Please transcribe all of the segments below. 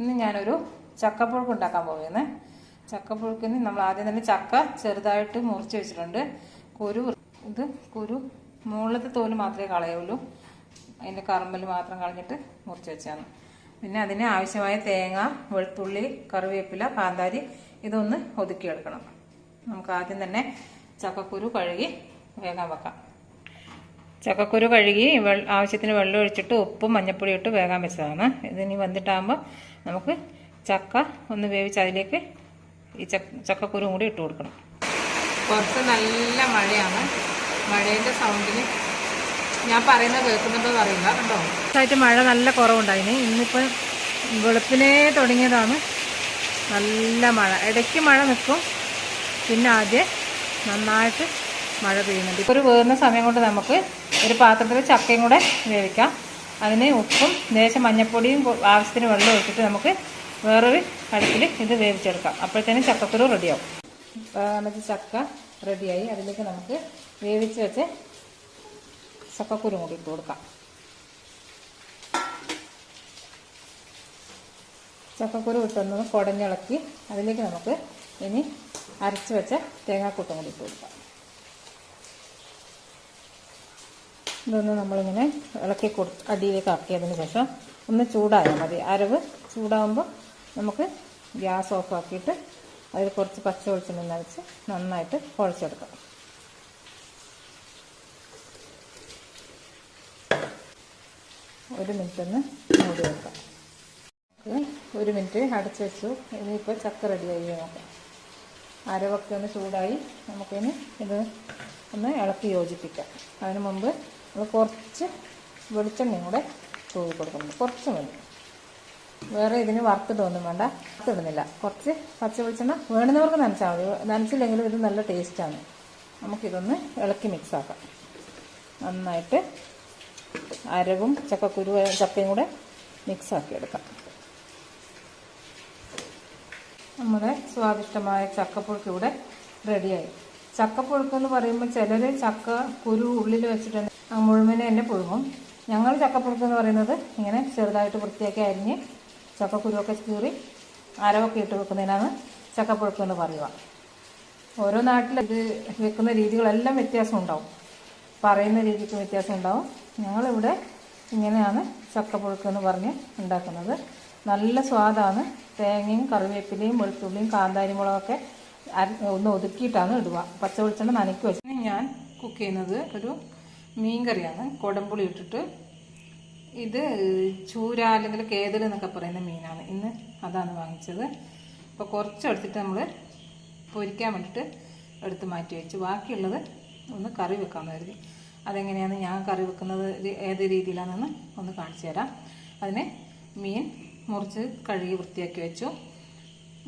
ഇന്ന് ഞാനൊരു ചക്കപ്പുഴുക്ക് ഉണ്ടാക്കാൻ പോകുന്നത് ചക്കപ്പുഴുക്കിന് നമ്മൾ ആദ്യം തന്നെ ചക്ക ചെറുതായിട്ട് മുറിച്ച് വെച്ചിട്ടുണ്ട്. കുരു ഇത് കുരു മുകളിലത്തെ തോൽ മാത്രമേ കളയുള്ളൂ. അതിന്റെ കറമ്പൽ മാത്രം കളഞ്ഞിട്ട് മുറിച്ച് വെച്ചാണ്. പിന്നെ അതിന് ആവശ്യമായ തേങ്ങ വെളുത്തുള്ളി കറിവേപ്പില കാന്താരി ഇതൊന്ന് ഒതുക്കിയെടുക്കണം നമുക്ക് ആദ്യം തന്നെ ചക്കക്കുരു കഴുകി വേഗം വെക്കാം. ചക്കക്കുരു കഴുകി ആവശ്യത്തിന് വെള്ളം ഒഴിച്ചിട്ട് ഉപ്പും മഞ്ഞപ്പൊടി ഇട്ട് വേകാൻ വെച്ചതാണ്. ഇതിനി വന്നിട്ടാകുമ്പോൾ നമുക്ക് ചക്ക ഒന്ന് വേവിച്ച് അതിലേക്ക് ഈ ചക്ക ചക്കക്കുരും കൂടി ഇട്ട് കൊടുക്കണം. കുറച്ച് നല്ല മഴയാണ്. മഴേന്റെ സൗണ്ടിന് ഞാൻ പറയുന്നത് കേൾക്കുന്നുണ്ടോ അറിയില്ല കേട്ടോ ആയിട്ട് മഴ നല്ല കുറവുണ്ടായിന് ഇന്നിപ്പോൾ വെളുപ്പിനേ തുടങ്ങിയതാണ് നല്ല മഴ. ഇടയ്ക്ക് മഴ നിൽക്കും പിന്നെ ആദ്യം നന്നായിട്ട് മഴ പെയ്യുന്നുണ്ട്. ഇപ്പോൾ ഒരു വേറുന്ന സമയം കൊണ്ട് നമുക്ക് ഒരു പാത്രത്തിൽ ചക്കയും കൂടെ വേവിക്കാം. അതിന് ഉപ്പും ലേശം മഞ്ഞപ്പൊടിയും ആവശ്യത്തിന് വെള്ളം ഒഴിച്ചിട്ട് നമുക്ക് വേറൊരു അടുപ്പിൽ ഇത് വേവിച്ചെടുക്കാം. അപ്പോഴത്തേനും ചക്കക്കുരു റെഡിയാവും. നമുക്ക് ചക്ക റെഡിയായി. അതിലേക്ക് നമുക്ക് വേവിച്ച് വെച്ച് ചക്കക്കുരു കൂടി ഇട്ട് കൊടുക്കാം. ചക്കക്കുരു ഇട്ടൊന്ന് കുടഞ്ഞിളക്കി അതിലേക്ക് നമുക്ക് ഇനി അരച്ച് വെച്ച തേങ്ങാക്കൂട്ടും കൂടി ഇട്ട് കൊടുക്കാം. ഇതൊന്ന് നമ്മളിങ്ങനെ ഇളക്കി കൊടു അടിയിലേക്ക് ആക്കിയതിന് ശേഷം ഒന്ന് ചൂടായാൽ മതി. അരവ് ചൂടാകുമ്പോൾ നമുക്ക് ഗ്യാസ് ഓഫ് ആക്കിയിട്ട് അതിൽ കുറച്ച് പച്ച വെളിച്ചെണ്ണ നനച്ച് നന്നായിട്ട് കുഴച്ചെടുക്കാം. ഒരു മിനിറ്റ് ഒന്ന് മൂടി വെക്കാം. ഒരു മിനിറ്റ് അടച്ചു വെച്ചു. ഇനിയിപ്പോൾ ചക്ക റെഡിയായി നോക്കാം. അരവൊക്കെ ഒന്ന് ചൂടായി നമുക്കിനി ഇത് ഒന്ന് ഇളക്കി യോജിപ്പിക്കാം. അതിന് മുമ്പ് നമ്മൾ കുറച്ച് വെളിച്ചെണ്ണയും കൂടെ തൂവി കൊടുക്കുന്നുണ്ട് കുറച്ച് മതി. വേറെ ഇതിന് വറുത്തിട്ടൊന്നും വേണ്ട. വറുത്തിടുന്നില്ല കുറച്ച് പച്ച വെളിച്ചെണ്ണ വേണമെന്നവർക്ക് നനച്ചാൽ മതി. നനച്ചില്ലെങ്കിലും ഇത് നല്ല ടേസ്റ്റാണ് നമുക്കിതൊന്ന് ഇളക്കി മിക്സ് ആക്കാം. നന്നായിട്ട് അരവും ചക്കക്കുരു ചക്കയും കൂടെ മിക്സ് ആക്കി എടുക്കാം നമ്മുടെ സ്വാദിഷ്ടമായ ചക്കപ്പുഴുക്ക് ഇവിടെ റെഡിയായി ചക്കപ്പുഴുക്ക് എന്ന് പറയുമ്പോൾ ചിലർ ചക്ക കുരു ഉള്ളിൽ വെച്ചിട്ടുണ്ട് മുഴുവനെ തന്നെ പുഴുങ്ങും. ഞങ്ങൾ ചക്കപ്പുഴുക്ക് എന്ന് പറയുന്നത് ഇങ്ങനെ ചെറുതായിട്ട് വൃത്തിയാക്കി അരിഞ്ഞ് ചക്കക്കുരുവൊക്കെ കീറി അരവൊക്കെ ഇട്ട് വെക്കുന്നതിനാണ് ചക്കപ്പുഴുക്ക് എന്ന് പറയുക. ഓരോ നാട്ടിൽ ഇത് വെക്കുന്ന രീതികളെല്ലാം വ്യത്യാസം ഉണ്ടാവും. പറയുന്ന രീതിക്ക് വ്യത്യാസം ഉണ്ടാവും. ഞങ്ങളിവിടെ ഇങ്ങനെയാണ് ചക്കപ്പുഴുക്ക് എന്ന് പറഞ്ഞ് ഉണ്ടാക്കുന്നത്. നല്ല സ്വാദാണ്. തേങ്ങയും കറിവേപ്പിലയും വെളുത്തുള്ളിയും കാന്താരി മുളകൊക്കെ ഒന്ന് ഒതുക്കിയിട്ടാണ് ഇടുക. പച്ച വെളിച്ചെണ്ണ നനയ്ക്ക് വെച്ച് ഞാൻ കുക്ക് ചെയ്യുന്നത് ഒരു മീൻ കറിയാണ് കൊടമ്പുളി ഇട്ടിട്ട് ഇത് ചൂര അല്ലെങ്കിൽ കേതൽ എന്നൊക്കെ പറയുന്ന മീനാണ്. ഇന്ന് അതാണ് വാങ്ങിച്ചത്. അപ്പോൾ കുറച്ച് എടുത്തിട്ട് നമ്മൾ പൊരിക്കാൻ വേണ്ടിയിട്ട് എടുത്ത് മാറ്റി വെച്ചു. ബാക്കിയുള്ളത് ഒന്ന് കറി വെക്കാമെന്ന് കരുതി അതെങ്ങനെയാണ് ഞാൻ കറി വെക്കുന്നത്? ഏത് രീതിയിലാണെന്ന് ഒന്ന് കാണിച്ചു തരാം. അതിന് മീൻ മുറിച്ച് കഴുകി വൃത്തിയാക്കി വെച്ചു.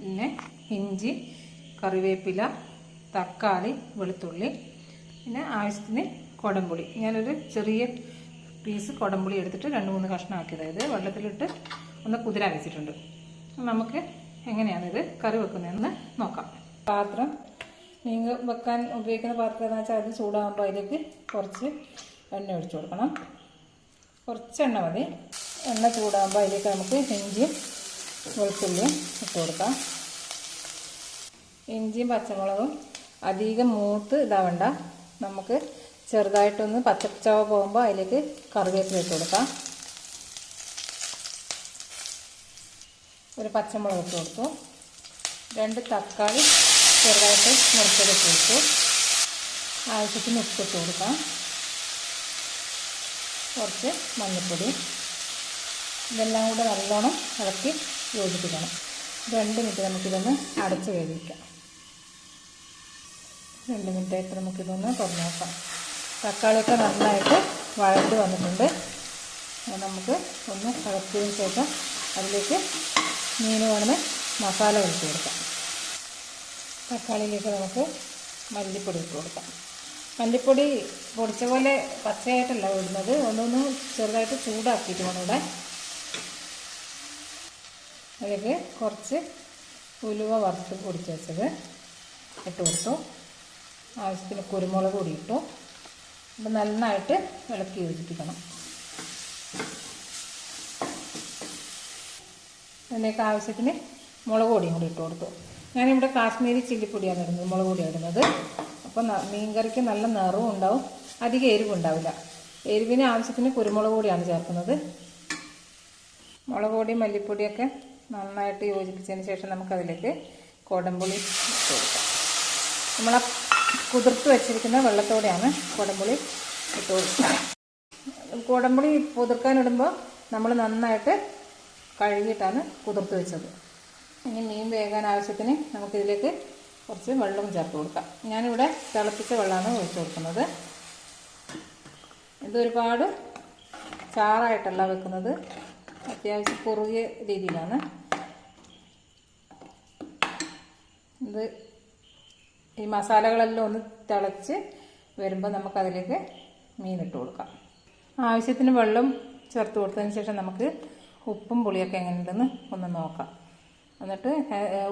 പിന്നെ ഇഞ്ചി കറിവേപ്പില തക്കാളി വെളുത്തുള്ളി. പിന്നെ ആവശ്യത്തിന് കുടംപുളി. ഞാനൊരു ചെറിയ പീസ് കുടംപുളി എടുത്തിട്ട് രണ്ട് മൂന്ന് കഷ്ണമാക്കി ആക്കിയതായത് വെള്ളത്തിലിട്ട് ഒന്ന് കുതിരാൻ വെച്ചിട്ടുണ്ട്. നമുക്ക് എങ്ങനെയാണിത് കറി വെക്കുന്നതെന്ന് നോക്കാം. പാത്രം മീൻ വെക്കാൻ ഉപയോഗിക്കുന്ന പാത്രം എന്ന് വെച്ചാൽ അത് ചൂടാകുമ്പോൾ അതിലേക്ക് കുറച്ച് എണ്ണ ഒഴിച്ചു കൊടുക്കണം. കുറച്ച് എണ്ണ മതി. എണ്ണ ചൂടാകുമ്പോൾ അതിലേക്ക് നമുക്ക് ഇഞ്ചിയും വെളുത്തുള്ളിയും ഇട്ട് കൊടുക്കാം. ഇഞ്ചിയും പച്ചമുളകും അധികം മൂത്ത് ഇതാവണ്ട. നമുക്ക് ചെറുതായിട്ടൊന്ന് പച്ചച്ചവ പോകുമ്പോൾ അതിലേക്ക് കറിവേപ്പില ഇട്ട് കൊടുക്കാം. ഒരു പച്ചമുളക് ഇട്ട് കൊടുത്തു. രണ്ട് തക്കാളി ചെറുതായിട്ട് മുറിച്ചെടുത്ത് കൊടുത്തു. ആവശ്യത്തിന് ഉപ്പിട്ട് കൊടുക്കാം. കുറച്ച് മഞ്ഞൾപ്പൊടി ഇതെല്ലാം കൂടെ നല്ലോണം ഇളക്കി യോജിപ്പിക്കണം. രണ്ട് മിനിറ്റ് നമുക്കിതൊന്ന് അടച്ച് വേവിക്കാം. രണ്ട് മിനിറ്റായിട്ട് നമുക്കിതൊന്ന് തുറന്നു നോക്കാം. തക്കാളിയൊക്കെ നന്നായിട്ട് വഴണ്ട് വന്നിട്ടുണ്ട്. നമുക്ക് ഒന്ന് ഇളക്കിയതിന് ശേഷം അതിലേക്ക് മീൻ വേണമെന്ന് മസാല ഒഴിച്ച് കൊടുക്കാം. തക്കാളിയിലേക്ക് നമുക്ക് മല്ലിപ്പൊടി ഇട്ട് കൊടുക്കാം. മല്ലിപ്പൊടി പൊടിച്ച പോലെ പച്ചയായിട്ടല്ല ഇടുന്നത്. ഒന്നൊന്ന് ചെറുതായിട്ട് ചൂടാക്കിയിട്ട് വേണം ഇവിടെ അതിലേക്ക് കുറച്ച് ഉലുവ വറുത്ത് പൊടിച്ച് വെച്ചത് ഇട്ട് കൊടുത്തു. ആവശ്യത്തിന് കുരുമുളക് കൂടി ഇട്ടു. ഇത് നന്നായിട്ട് ഇളക്കി യോജിപ്പിക്കണം. അതിലേക്ക് ആവശ്യത്തിന് മുളക് പൊടിയും കൂടി ഇട്ട് കൊടുത്തു. ഞാനിവിടെ കാശ്മീരി ചില്ലിപ്പൊടിയാണ് ഇടുന്നത് മുളക് പൊടിയാണ് ഇടുന്നത്. അപ്പോൾ മീൻകറിക്ക് നല്ല നിറവും ഉണ്ടാവും അധികം എരിവുണ്ടാവില്ല. എരിവിന് ആവശ്യത്തിന് കുരുമുളക് പൊടിയാണ് ചേർക്കുന്നത്. മുളക് പൊടി മല്ലിപ്പൊടിയൊക്കെ നന്നായിട്ട് യോജിപ്പിച്ചതിന് ശേഷം നമുക്കതിലേക്ക് കൊടമ്പുളി ഇട്ട് കൊടുക്കാം. നമ്മളെ കുതിർത്ത് വെച്ചിരിക്കുന്ന വെള്ളത്തോടെയാണ് കുടംപുളി ഇട്ട് കൊടുക്കുക. കുടംപുളി കുതിർക്കാനിടുമ്പോൾ നമ്മൾ നന്നായിട്ട് കഴുകിയിട്ടാണ് കുതിർത്ത് വെച്ചത്. ഇനി മീൻ വേകാൻ ആവശ്യത്തിന് നമുക്കിതിലേക്ക് കുറച്ച് വെള്ളവും ചേർത്ത് കൊടുക്കാം. ഞാനിവിടെ തിളപ്പിച്ച വെള്ളമാണ് ഒഴിച്ചു കൊടുക്കുന്നത്. ഇതൊരുപാട് ചാറായിട്ടല്ല വെക്കുന്നത്. അത്യാവശ്യം കുറുകിയ രീതിയിലാണ്. ഇത് ഈ മസാലകളെല്ലാം ഒന്ന് തിളച്ച് വരുമ്പോൾ നമുക്കതിലേക്ക് മീനിട്ട് കൊടുക്കാം. ആവശ്യത്തിന് വെള്ളം ചേർത്ത് കൊടുത്തതിന് ശേഷം നമുക്ക് ഉപ്പും പുളിയൊക്കെ എങ്ങനെയുണ്ടെന്ന് ഒന്ന് നോക്കാം. എന്നിട്ട്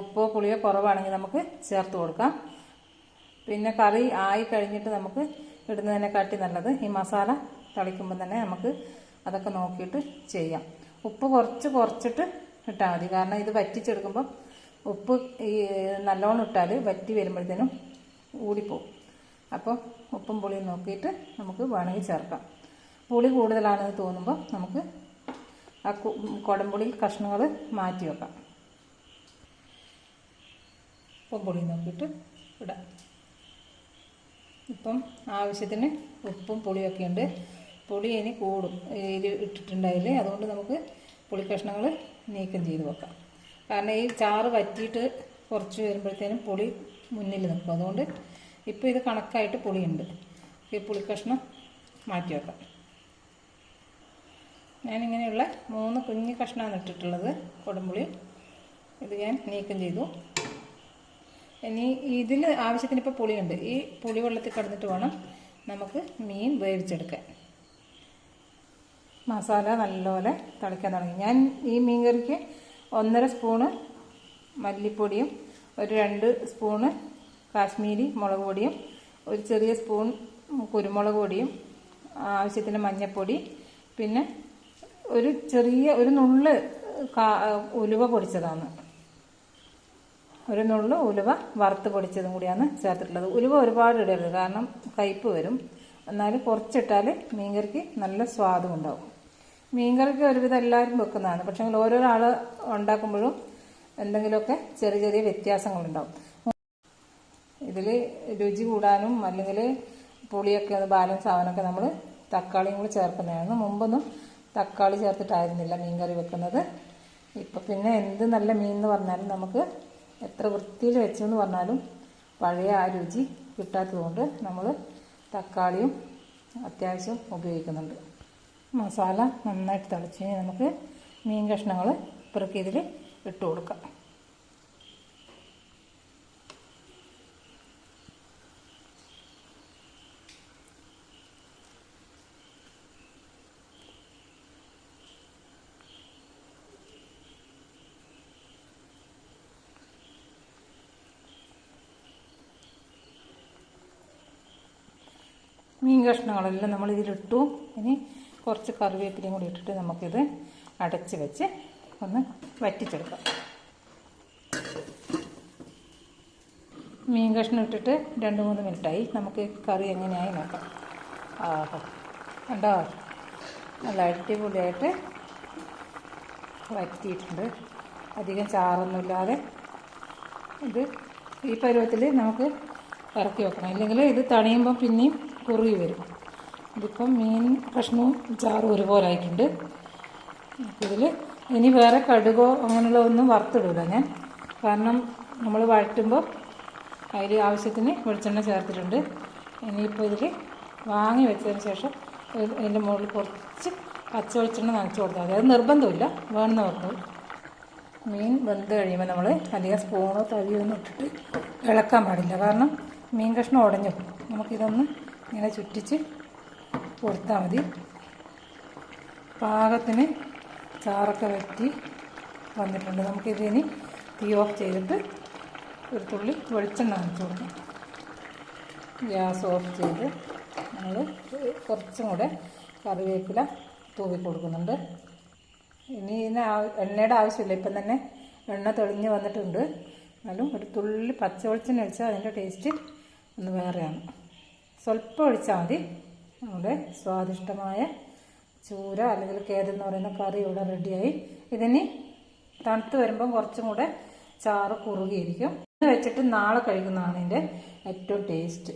ഉപ്പോ പുളിയോ കുറവാണെങ്കിൽ നമുക്ക് ചേർത്ത് കൊടുക്കാം. പിന്നെ കറി ആയി കഴിഞ്ഞിട്ട് നമുക്ക് ഇടുന്നതിനെക്കാട്ടി നല്ലത് ഈ മസാല തളിക്കുമ്പോൾ തന്നെ നമുക്ക് അതൊക്കെ നോക്കിയിട്ട് ചെയ്യാം. ഉപ്പ് കുറച്ച് കുറച്ചിട്ട് ഇട്ടാൽ മതി. കാരണം ഇത് വറ്റിച്ചെടുക്കുമ്പോൾ ഉപ്പ് ഈ നല്ലോണം ഇട്ടാൽ വറ്റി വരുമ്പോഴത്തേനും ഊടിപ്പോവും. അപ്പോൾ ഉപ്പും പുളിയും നോക്കിയിട്ട് നമുക്ക് വേണമെങ്കിൽ ചേർക്കാം. പുളി കൂടുതലാണെന്ന് തോന്നുമ്പോൾ നമുക്ക് ആ കുടംപുളി കഷ്ണങ്ങൾ മാറ്റി വെക്കാം. ഉപ്പും പുളിയും നോക്കിയിട്ട് ഇടാം. ഇപ്പം ആവശ്യത്തിന് ഉപ്പും പുളിയൊക്കെ ഉണ്ട്. പുളി ഇനി കൂടും. ഇട്ടിട്ടുണ്ടായില്ല? അതുകൊണ്ട് നമുക്ക് പുളി കഷ്ണങ്ങൾ നീക്കം ചെയ്ത് വെക്കാം. കാരണം ഈ ചാറ് വറ്റിയിട്ട് കുറച്ച് വരുമ്പോഴത്തേനും പുളി മുന്നിൽ നിൽക്കും. അതുകൊണ്ട് ഇപ്പോൾ ഇത് കണക്കായിട്ട് പുളിയുണ്ട്. ഈ പുളി കഷ്ണം മാറ്റി വെക്കാം. ഞാനിങ്ങനെയുള്ള മൂന്ന് കുഞ്ഞു കഷ്ണമാണ് ഇട്ടിട്ടുള്ളത്. കൊടുമ്പുളി ഇത് ഞാൻ നീക്കം ചെയ്തു. ഇനി ഇതിൽ ആവശ്യത്തിന് ഇപ്പോൾ പുളിയുണ്ട്. ഈ പുളി വെള്ളത്തിൽ കിടന്നിട്ട് വേണം നമുക്ക് മീൻ വേവിച്ചെടുക്കാൻ. മസാല നല്ലപോലെ തിളയ്ക്കാൻ തുടങ്ങി. ഞാൻ ഈ മീൻ കറിക്ക് ഒന്നര സ്പൂണ് മല്ലിപ്പൊടിയും ഒരു രണ്ട് സ്പൂണ് കാശ്മീരി മുളക് പൊടിയും ഒരു ചെറിയ സ്പൂൺ കുരുമുളക് പൊടിയും ആവശ്യത്തിന് മഞ്ഞൾപ്പൊടി പിന്നെ ഒരു ചെറിയ ഒരു നുള്ള് ഉലുവ പൊടിച്ചതാണ്. ഒരു നുള്ള് ഉലുവ വറുത്ത് പൊടിച്ചതും കൂടിയാണ് ചേർത്തിട്ടുള്ളത്. ഉലുവ ഒരുപാട് ഇടരുത് കാരണം കയ്പ്പ് വരും. എന്നാൽ കുറച്ചിട്ടാൽ മീൻകറിക്ക് നല്ല സ്വാദും ഉണ്ടാവും. മീൻകറിക്ക് ഒരുവിധം എല്ലാവരും വെക്കുന്നതാണ്. പക്ഷേ ഓരോരോ ആൾ ഉണ്ടാക്കുമ്പോഴും എന്തെങ്കിലുമൊക്കെ ചെറിയ ചെറിയ വ്യത്യാസങ്ങളുണ്ടാവും. ഇതിൽ രുചി കൂടാനും അല്ലെങ്കിൽ പുളിയൊക്കെ ഒന്ന് ബാലൻസ് ആവാനൊക്കെ നമ്മൾ തക്കാളിയും കൂടി ചേർക്കുന്നതാണ്. മുമ്പൊന്നും തക്കാളി ചേർത്തിട്ടായിരുന്നില്ല മീൻകറി വെക്കുന്നത്. ഇപ്പം പിന്നെ എന്ത് നല്ല മീൻ എന്ന് പറഞ്ഞാലും നമുക്ക് എത്ര വൃത്തിയിൽ വെച്ചു എന്ന് പറഞ്ഞാലും പഴയ ആ രുചി കിട്ടാത്തതുകൊണ്ട് നമ്മൾ തക്കാളിയും അത്യാവശ്യം ഉപയോഗിക്കുന്നുണ്ട്. മസാല നന്നായിട്ട് തിളച്ച് കഴിഞ്ഞാൽ നമുക്ക് മീൻ കഷ്ണങ്ങൾ ഇപ്പുറക്ക് ഇതിൽ ഇട്ട് കൊടുക്കാം. മീൻ കഷ്ണങ്ങളെല്ലാം നമ്മൾ ഇതിലിട്ടു. ഇനി കുറച്ച് കറിവേപ്പിലയും കൂടി ഇട്ടിട്ട് നമുക്കിത് അടച്ച് വെച്ച് ഒന്ന് വറ്റിച്ചെടുക്കാം. മീൻ കഷ്ണം ഇട്ടിട്ട് രണ്ട് മൂന്ന് മിനിറ്റായി. നമുക്ക് കറി എങ്ങനെയായി നോക്കാം. ആഹോ. കണ്ടോ? നല്ല അടിപൊളിയായിട്ട് വറ്റിയിട്ടുണ്ട്. അധികം ചാറൊന്നുമില്ലാതെ ഇത് ഈ പരുവത്തിൽ നമുക്ക് ഇറക്കി വെക്കണം. ഇല്ലെങ്കിൽ ഇത് തണിയുമ്പോൾ പിന്നെയും കുറുകി വരും. ഇതിപ്പം മീൻ കഷ്ണവും ചാറും ഒരുപോലെ ആയിട്ടുണ്ട്. ഇതിൽ ഇനി വേറെ കടുകോ അങ്ങനെയുള്ള ഒന്നും വറുത്തിടില്ല ഞാൻ. കാരണം നമ്മൾ വഴറ്റുമ്പോൾ അതിൽ ആവശ്യത്തിന് വെളിച്ചെണ്ണ ചേർത്തിട്ടുണ്ട്. ഇനിയിപ്പോൾ ഇതിൽ വാങ്ങി വെച്ചതിന് ശേഷം അതിന്റെ മുകളിൽ കുറച്ച് പച്ച വെളിച്ചെണ്ണ നനച്ച് കൊടുത്താൽ മതി. അത് നിർബന്ധമില്ല വേണമെന്നവർക്ക് മീൻ വെന്ത് കഴിയുമ്പോൾ നമ്മൾ അധികം സ്പൂണോ തവിയോ ഒന്നും ഇട്ടിട്ട് ഇളക്കാൻ പാടില്ല. കാരണം മീൻ കഷ്ണം ഉടഞ്ഞു. നമുക്കിതൊന്ന് ഇങ്ങനെ ചുറ്റിച്ച് കൊടുത്താൽ മതി. പാകത്തിന് ചാറൊക്കെ വറ്റി വന്നിട്ടുണ്ട്. നമുക്കിതിനി തീ ഓഫ് ചെയ്തിട്ട് ഒരു തുള്ളി വെളിച്ചെണ്ണ നനച്ച് കൊടുക്കാം. ഗ്യാസ് ഓഫ് ചെയ്ത് നമ്മൾ കുറച്ചും കൂടെ കറിവേപ്പില തൂവി കൊടുക്കുന്നുണ്ട്. ഇനി ഇതിന് എണ്ണയുടെ ആവശ്യമില്ല. ഇപ്പം തന്നെ എണ്ണ തെളിഞ്ഞ് വന്നിട്ടുണ്ട്. എന്നാലും ഒരു തുള്ളി പച്ച വെളിച്ചെണ്ണ ഒഴിച്ചാൽ അതിന്റെ ടേസ്റ്റ് ഒന്ന് വേറെയാണ്. സ്വല്പം ഒഴിച്ചാൽ മതി. നമ്മുടെ സ്വാദിഷ്ടമായ ചൂര അല്ലെങ്കിൽ കേതെന്ന് പറയുന്ന കറി ഇവിടെ റെഡിയായി. ഇതിന് തണുത്ത് വരുമ്പോൾ കുറച്ചും കൂടെ ചാറ് കുറുകിയിരിക്കും. ഇത് വെച്ചിട്ട് നാളെ കഴിക്കുന്നതാണ് ഇതിന്റെ ഏറ്റവും ടേസ്റ്റ്.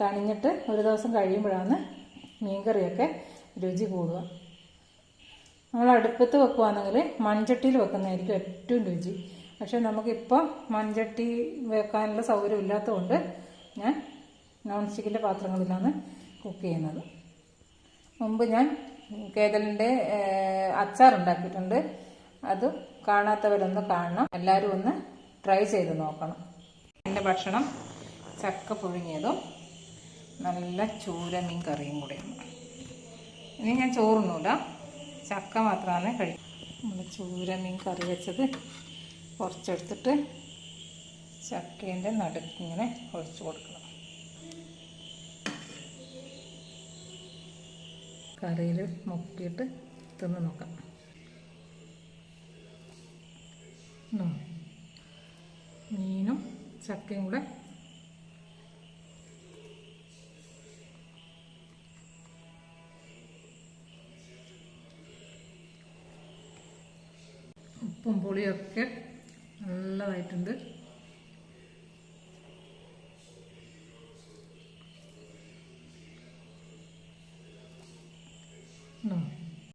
തണിഞ്ഞിട്ട് ഒരു ദിവസം കഴിയുമ്പോഴാണ് മീൻകറിയൊക്കെ രുചി കൂടുക. നമ്മൾ അടുപ്പത്ത് വെക്കുകയാണെങ്കിൽ മൺചട്ടിയിൽ വെക്കുന്നതായിരിക്കും ഏറ്റവും രുചി. പക്ഷെ നമുക്കിപ്പോൾ മൺചട്ടി വെക്കാനുള്ള സൗകര്യം ഇല്ലാത്തതുകൊണ്ട് ഞാൻ നോൺ സ്റ്റിക്കിന്റെ പാത്രങ്ങളിലാണ് കുക്ക് ചെയ്യുന്നത്. മുമ്പ് ഞാൻ കേതലിന്റെ അച്ചാർ ഉണ്ടാക്കിയിട്ടുണ്ട് അത് കാണാത്തവരൊന്ന് കാണണം. എല്ലാവരും ഒന്ന് ട്രൈ ചെയ്ത് നോക്കണം. എന്റെ ഭക്ഷണം ചക്ക പുഴുങ്ങിയതും നല്ല ചൂര മീൻ കറിയും കൂടെയാണ്. ഇനി ഞാൻ ചോറൊന്നുമില്ല ചക്ക മാത്രമാണ് കഴിക്കും നമ്മൾ ചൂര മീൻ കറി വെച്ചത്. കുറച്ചെടുത്തിട്ട് ചക്കേന്റെ നടുക്കിങ്ങനെ ഒഴിച്ചു കൊടുക്കണം. കറിയിൽ മുക്കിയിട്ട് തിന്ന് നോക്കാം. മീനും ചക്കയും കൂടെ. ഉപ്പും പുളിയൊക്കെ നല്ലതായിട്ടുണ്ട്.